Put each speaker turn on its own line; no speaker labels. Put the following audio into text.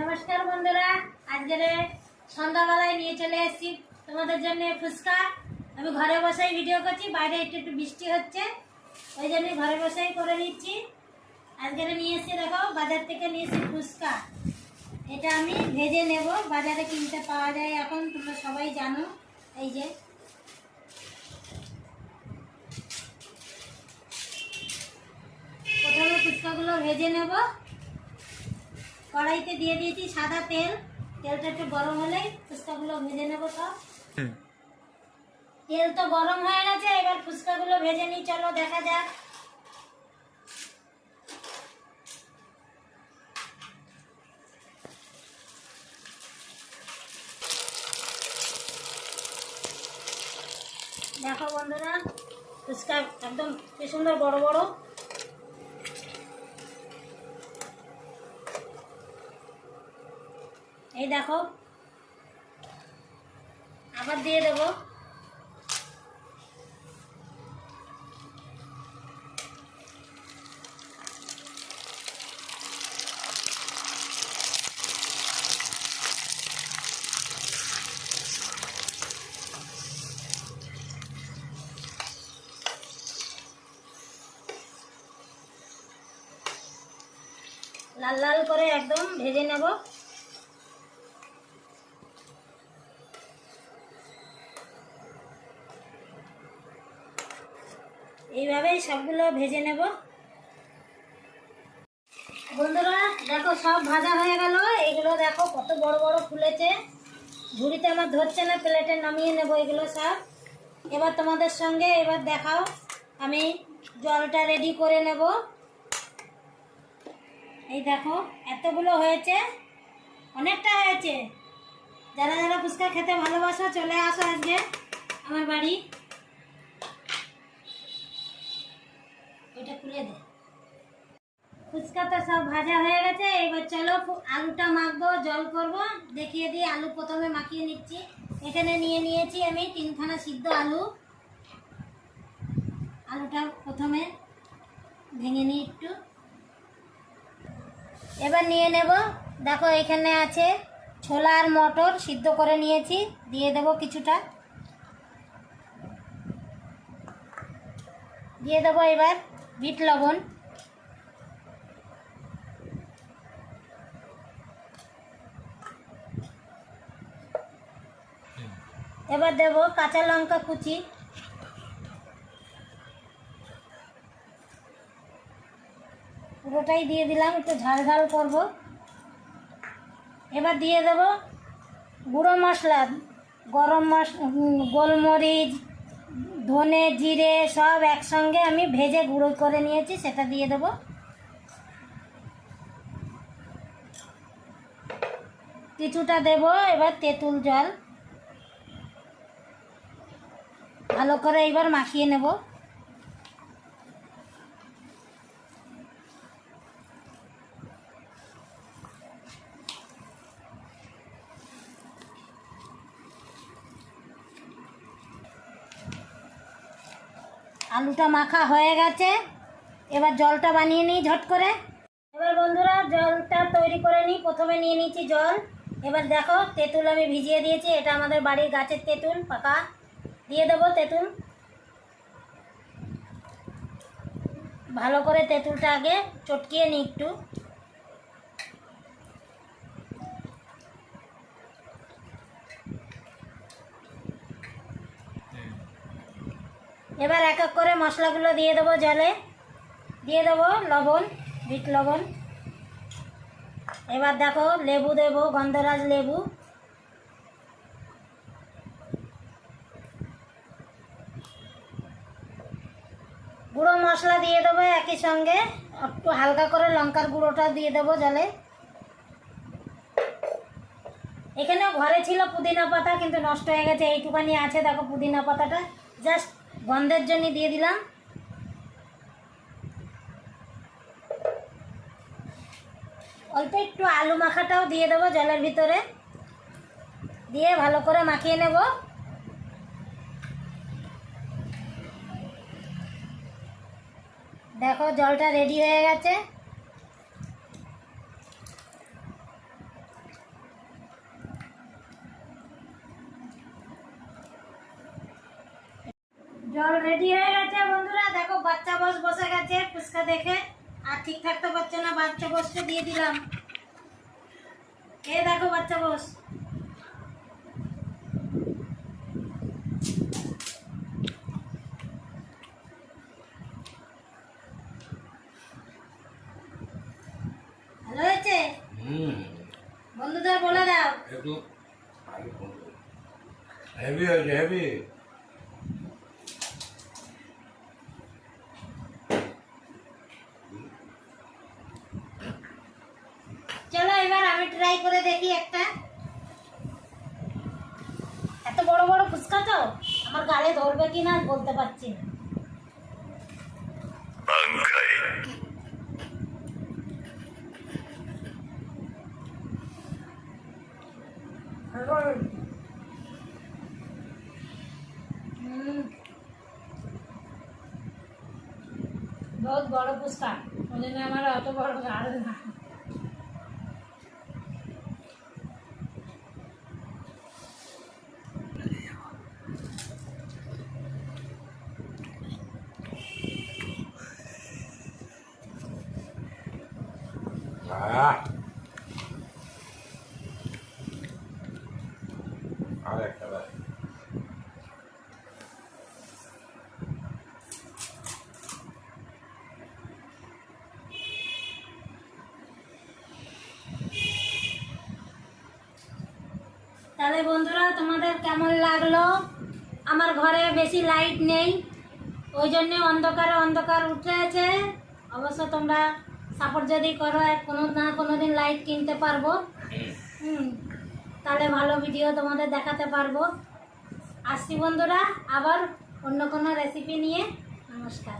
নমস্কার বন্ধুরা, আজকের সন্ধ্যাবেলায় নিয়ে চলে এসেছি তোমাদের জন্য ফুচকা। আমি ঘরে বসেই ভিডিও করছি, বাইরে একটু একটু বৃষ্টি হচ্ছে, ওই জন্য ঘরে বসেই করে নিচ্ছি। আজকের নিয়ে এসেছি, দেখো, বাজার থেকে নিয়ে এসেছি ফুচকা। এটা আমি ভেজে নেব, বাজারে কিনতে পাওয়া যায় এখন, তোমরা সবাই জানো, এই যে। প্রথমে ফুচকাগুলো ভেজে নেব। কড়াইতে দিয়ে দিয়েছি সাদা তেল। তেলটা একটু গরম হলেই ফুচকাগুলো ভেজে নেব সব। তেল তো গরম হয়ে গেছে এবার ফুচকাগুলো ভেজে নিই চলো দেখা যাক। দেখো বন্ধুরা ফুচকা একদম কি সুন্দর বড় বড়। এই দেখো। আবার দিয়ে দেবো। লাল লাল করে একদম ভেজে নেব। এইভাবেই সবগুলো ভেজে নেব। বন্ধুরা, দেখো সব ভাজা হয়ে গেল। এগুলো দেখো কত বড় বড় ফুলেছে। ঝুড়িতে আমার ধরছে না, প্লেটে নামিয়ে নেব এগুলো সব। এবার তোমাদের সঙ্গে এবার দেখাও, আমি জলটা রেডি করে নেব। এই দেখো, এতগুলো হয়েছে। অনেকটা হয়েছে। যারা যারা ফুচকা খেতে ভালোবাসো, চলে আসো আজকে আমার বাড়ি। ওইটা খুলে দে। ফুচকা তো সব ভাজা হয়ে গেছে, এবার চলো আলুটা মাখবো, জল করব, দেখিয়ে দিই আলু প্রথমে মাখিয়ে নিচ্ছি। এখানে নিয়ে নিয়েছি আমি তিনখানা সিদ্ধ আলু। আলুটা প্রথমে ভেঙে নিই একটু। এবার নিয়ে নেব, দেখো এখানে আছে ছোলা আর মটর সিদ্ধ করে নিয়েছি, দিয়ে দেব কিছুটা। দিয়ে দেবো এবার বিট লবণ। এবার দেব কাঁচা লঙ্কা কুচি। পুরোটাই দিয়ে দিলাম, একটু ঝাল ঝাল করব। এবার দিয়ে দেব গুঁড়ো মশলা, গরম মশ গোলমরিচ ধনে, জিরে সব একসঙ্গে আমি ভেজে গুঁড়ো করে নিয়েছি, সেটা দিয়ে দেবো। কিছুটা দেব, এবার তেঁতুল জল। ভালো করে এবার মাখিয়ে নেব। আলুটা মাখা হয়ে গেছে। এবার জলটা বানিয়ে নিই ঝট করে। এবার বন্ধুরা, জলটা তৈরি করে নিই। প্রথমে নিয়ে নিচ্ছি জল। এবার দেখো, তেঁতুল আমি ভিজিয়ে দিয়েছি। এটা আমাদের বাড়ির গাছের তেঁতুল, পাকা। দিয়ে দেবো তেঁতুল। ভালো করে তেঁতুলটা আগে চটকিয়ে নিই একটু। এবার এক এক করে মশলাগুলো দিয়ে দেবো জলে। দিয়ে দেবো লবণ, বিট লবণ। এবার দেখো লেবু দেবো, গন্ধরাজ লেবু। গুঁড়ো মশলা দিয়ে দেবো একই সঙ্গে। একটু হালকা করে লঙ্কার গুঁড়োটা দিয়ে দেবো জলে। এখানে ঘরে ছিল পুদিনা পাতা, কিন্তু নষ্ট হয়ে গেছে, এইটুখানি আছে। দেখো পুদিনা পাতাটা, জাস্ট গন্ধের জন্য দিয়ে দিলাম। অল্প একটু আলু মাখাটাও দিয়ে দেবো জলের ভিতরে। দিয়ে ভালো করে মাখিয়ে নেব। দেখো জলটা রেডি হয়ে গেছে জল রেডি হয়ে গেছে বন্ধুরা দেখো বাচ্চা বস বসে গেছে ফুচকা দেখে। আর ঠিক থাকতে পারছে না বাচ্চা বসকে দিয়ে দিলাম। এ দেখো বাচ্চা বস। ভালো হয়েছে? বন্ধুদের বলে দাও।
হেভি হয়েছে হেভি
চলো এবার আমি ট্রাই করে দেখি একটা। এত বড় বড় ফুচকা তো? আমার গালে ধরবে কি না বলতে পারছি না। বড় ওই জন্য আমার অত
আর
তাহলে বন্ধুরা, তোমাদের কেমন লাগল? আমার ঘরে বেশি লাইট নেই, ওই জন্যে অন্ধকারে অন্ধকার উঠে আছে। অবশ্য তোমরা সাপোর্ট যদি করো এক কোনো না কোনো দিন লাইট কিনতে পারব। হুম, তাহলে ভালো ভিডিও তোমাদের দেখাতে পারব। আসছি বন্ধুরা, আবার অন্য কোনো রেসিপি নিয়ে। নমস্কার।